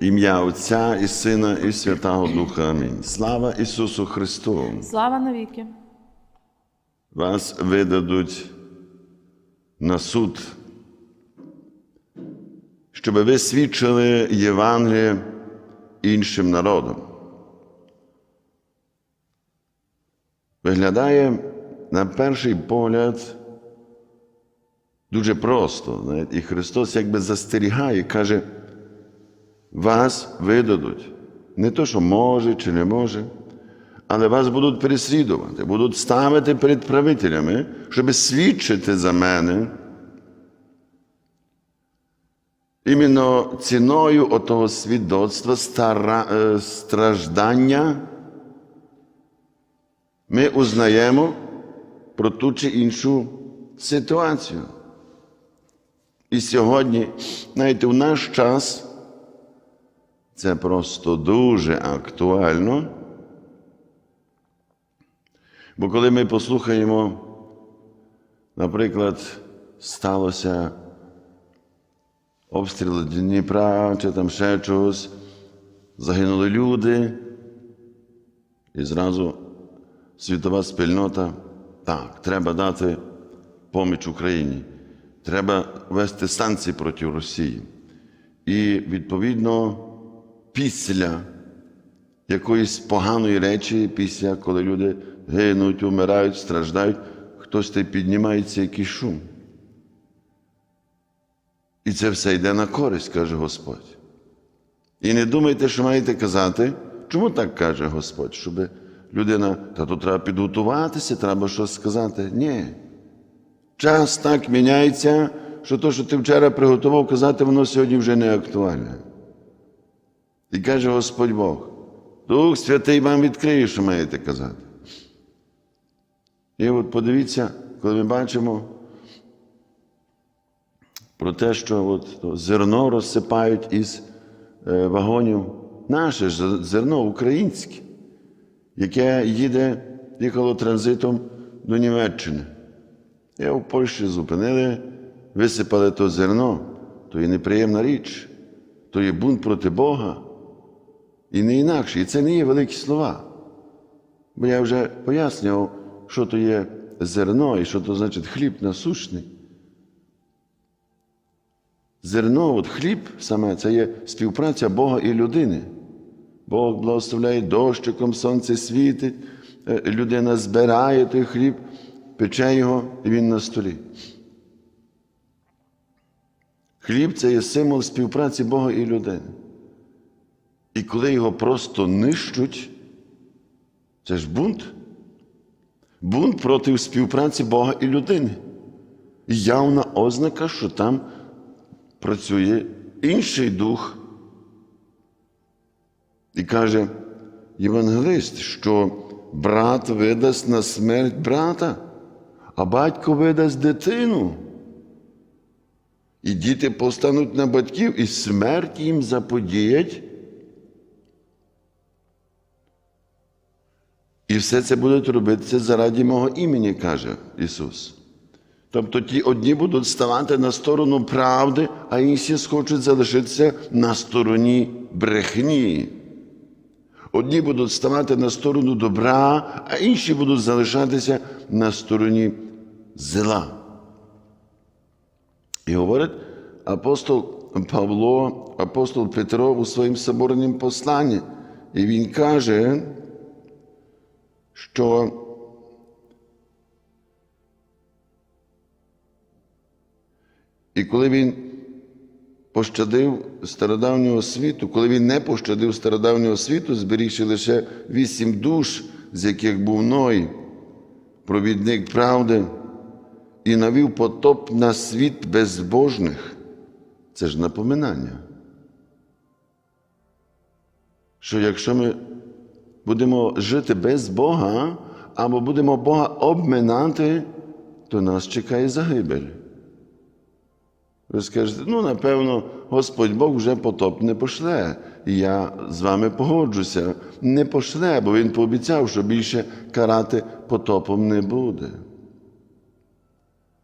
Ім'я Отця і Сина, і Святого Духа. Амінь. Слава Ісусу Христу! Слава навіки. Вас видадуть на суд, щоб ви свідчили Євангеліє іншим народам. Виглядає на перший погляд дуже просто. І Христос якби застерігає, каже, вас видадуть. Не то, що може чи не може, але вас будуть переслідувати, будуть ставити перед правителями, щоб свідчити за мене. Іменно ціною отого свідоцтва стара, е, страждання ми узнаємо про ту чи іншу ситуацію. І сьогодні, знаєте, в наш час це просто дуже актуально. Бо коли ми послухаємо, наприклад, сталося обстріл Дніпра чи там ще чогось, загинули люди, і зразу світова спільнота, так, треба дати поміч Україні, треба вести санкції проти Росії. І відповідно після якоїсь поганої речі, після коли люди гинуть, умирають, страждають, хтось й піднімається якийсь шум. І це все йде на користь, каже Господь. І не думайте, що маєте казати, чому так каже Господь, щоб людина, та тут треба підготуватися, треба щось сказати. Ні. Час так міняється, що то, що ти вчора приготував казати, воно сьогодні вже не актуальне. І каже Господь Бог, Дух Святий вам відкриє, що маєте казати. І от подивіться, коли ми бачимо про те, що от зерно розсипають із е, вагонів, наше зерно українське, яке їде, їхало транзитом до Німеччини. І в Польщі зупинили, висипали то зерно, то є неприємна річ, то є бунт проти Бога. І не інакше. І це не є великі слова. Бо я вже пояснював, що то є зерно і що то значить хліб насущний. Зерно, от хліб саме це є співпраця Бога і людини. Бог благословляє дощиком, сонце світить, е, людина збирає той хліб, пече його і він на столі. Хліб це є символ співпраці Бога і людини. І коли його просто нищуть, це ж бунт. Бунт проти співпраці Бога і людини. Явна ознака, що там працює інший дух. І каже євангелист, що брат видасть на смерть брата, а батько видасть дитину. І діти повстануть на батьків, і смерть їм заподіять. І все це будуть робитися заради мого імені, каже Ісус. Тобто ті одні будуть ставати на сторону правди, а інші схочуть залишитися на стороні брехні. Одні будуть ставати на сторону добра, а інші будуть залишатися на стороні зла. І говорить апостол Павло, апостол Петро у своїм соборнім посланні. І він каже, що і коли він пощадив стародавнього світу, коли він не пощадив стародавнього світу, зберігши лише вісім душ, з яких був Ной, провідник правди, і навів потоп на світ безбожних, це ж напоминання. Що якщо ми будемо жити без Бога, або будемо Бога обминати, то нас чекає загибель. Ви скажете, ну, напевно, Господь Бог вже потоп не пошле. І я з вами погоджуся. Не пошле, бо Він пообіцяв, що більше карати потопом не буде.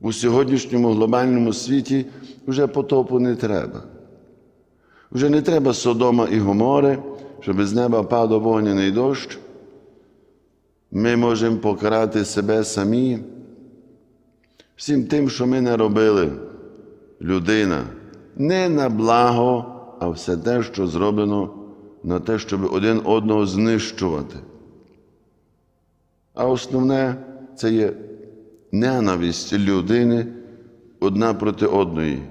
У сьогоднішньому глобальному світі вже потопу не треба. Вже не треба Содома і Гомори, щоб з неба падав вогняний дощ. Ми можемо покарати себе самі всім тим, що ми не робили, людина, не на благо, а все те, що зроблено на те, щоб один одного знищувати. А основне це є ненависть людини одна проти одної.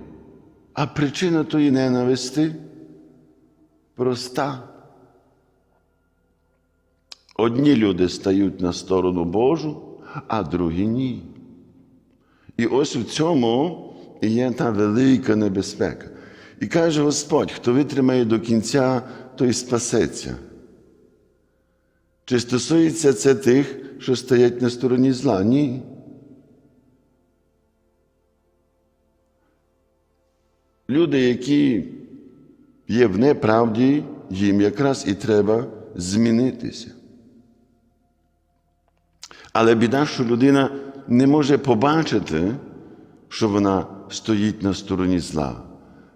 А причина тої ненависти проста. Одні люди стають на сторону Божу, а другі ні. І ось в цьому є та велика небезпека. І каже Господь, хто витримає до кінця, той спасеться. Чи стосується це тих, що стоять на стороні зла? Ні. Люди, які є в неправді, їм якраз і треба змінитися. Але біда, що людина не може побачити, що вона стоїть на стороні зла.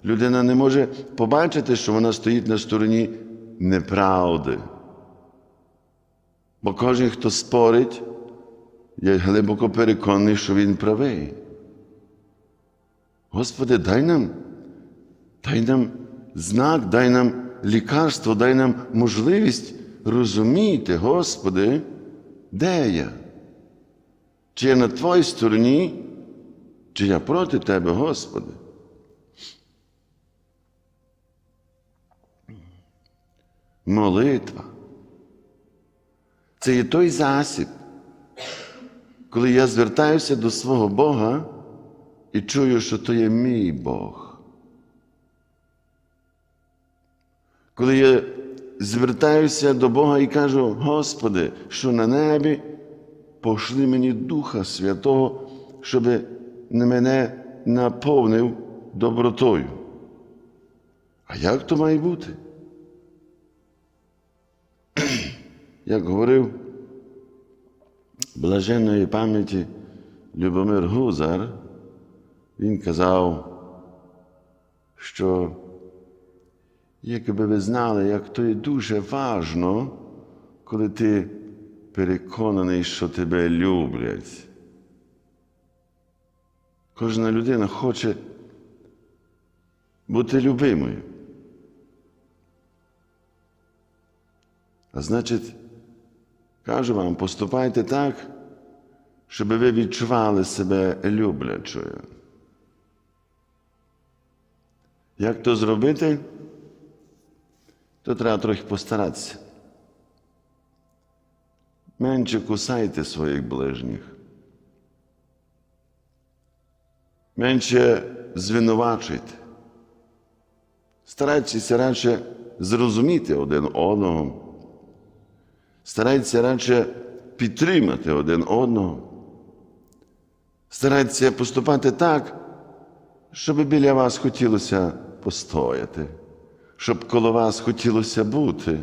Людина не може побачити, що вона стоїть на стороні неправди. Бо кожен, хто спорить, я глибоко переконаний, що він правий. Господи, дай нам, дай нам знак, дай нам лікарство, дай нам можливість розуміти, Господи, де я? Чи я на Твоїй стороні, чи я проти Тебе, Господи? Молитва. Це є той засіб, коли я звертаюся до свого Бога і чую, що то є мій Бог. Коли я звертаюся до Бога і кажу, Господи, що на небі пошли мені Духа Святого, щоб мене наповнив добротою. А як то має бути? Як говорив блаженної пам'яті Любомир Гузар, він казав, що якби ви знали, як то є дуже важно, коли ти переконаний, що тебе люблять. Кожна людина хоче бути любимою. А значить, кажу вам, поступайте так, щоб ви відчували себе люблячою. Як то зробити, то треба трохи постаратися. Менше кусайте своїх ближніх. Менше звинувачуйте. Старайтеся радше зрозуміти один одного. Старайтеся радше підтримати один одного. Старайтеся поступати так, щоб біля вас хотілося постояти, щоб коло вас хотілося бути,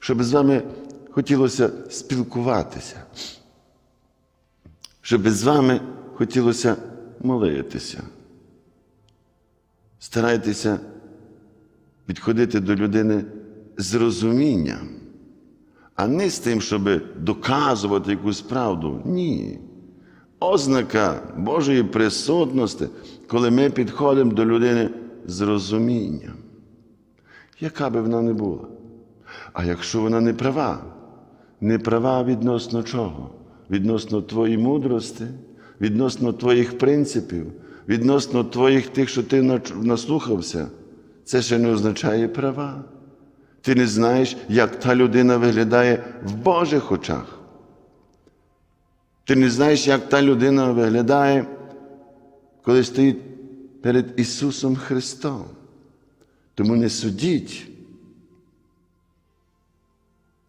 щоб з вами хотілося спілкуватися, щоб з вами хотілося молитися. Старайтеся підходити до людини з розумінням, а не з тим, щоб доказувати якусь правду. Ні. Ознака Божої присутності, коли ми підходимо до людини з розумінням, яка би вона не була. А якщо вона не права, не права відносно чого? Відносно твоєї мудрості, відносно твоїх принципів, відносно твоїх тих, що ти наслухався, це ще не означає права. Ти не знаєш, як та людина виглядає в Божих очах. Ти не знаєш, як та людина виглядає, коли стоїть перед Ісусом Христом. Тому не судіть,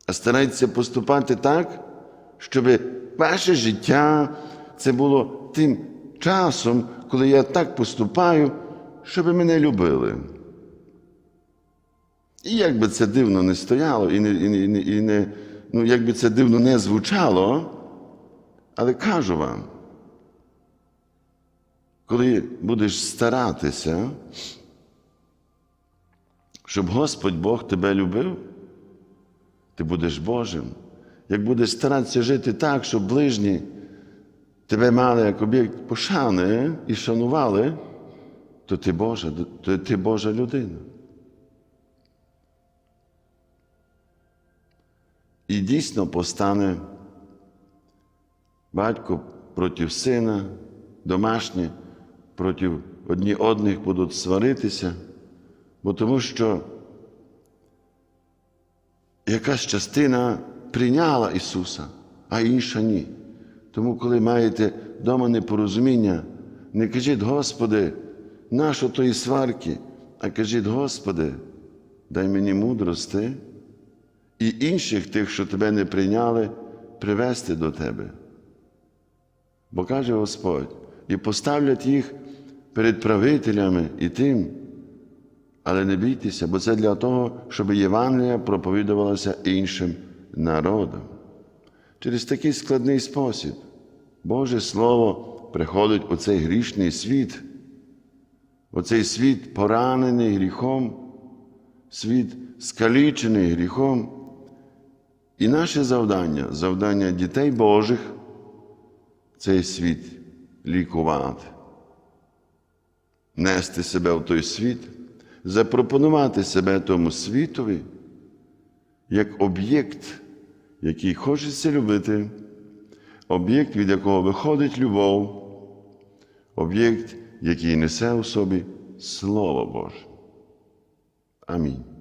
а старайтеся поступати так, щоб ваше життя це було тим часом, коли я так поступаю, щоб мене любили. І як би це дивно не стояло, і не, і не, і не, ну, як би це дивно не звучало, але кажу вам, коли будеш старатися, щоб Господь Бог тебе любив, ти будеш Божим. Як будеш старатися жити так, щоб ближні тебе мали як об'єкт пошани і шанували, то ти Божа, то ти Божа людина. І дійсно постане батько проти сина, домашні проти одні одних будуть сваритися, бо тому що якась частина прийняла Ісуса, а інша ні. Тому, коли маєте вдома непорозуміння, не кажіть, Господи, нащо тої сварки, а кажіть, Господи, дай мені мудрости і інших тих, що тебе не прийняли, привести до Тебе. Бо каже Господь, і поставлять їх перед правителями і тим, але не бійтеся, бо це для того, щоб Євангелія проповідувалася іншим народам. Через такий складний спосіб Боже Слово приходить у цей грішний світ, у цей світ поранений гріхом, світ скалічений гріхом. І наше завдання, завдання дітей Божих, цей світ лікувати, нести себе в той світ, запропонувати себе тому світові як об'єкт, який хочеться любити, об'єкт, від якого виходить любов, об'єкт, який несе у собі Слово Боже. Амінь.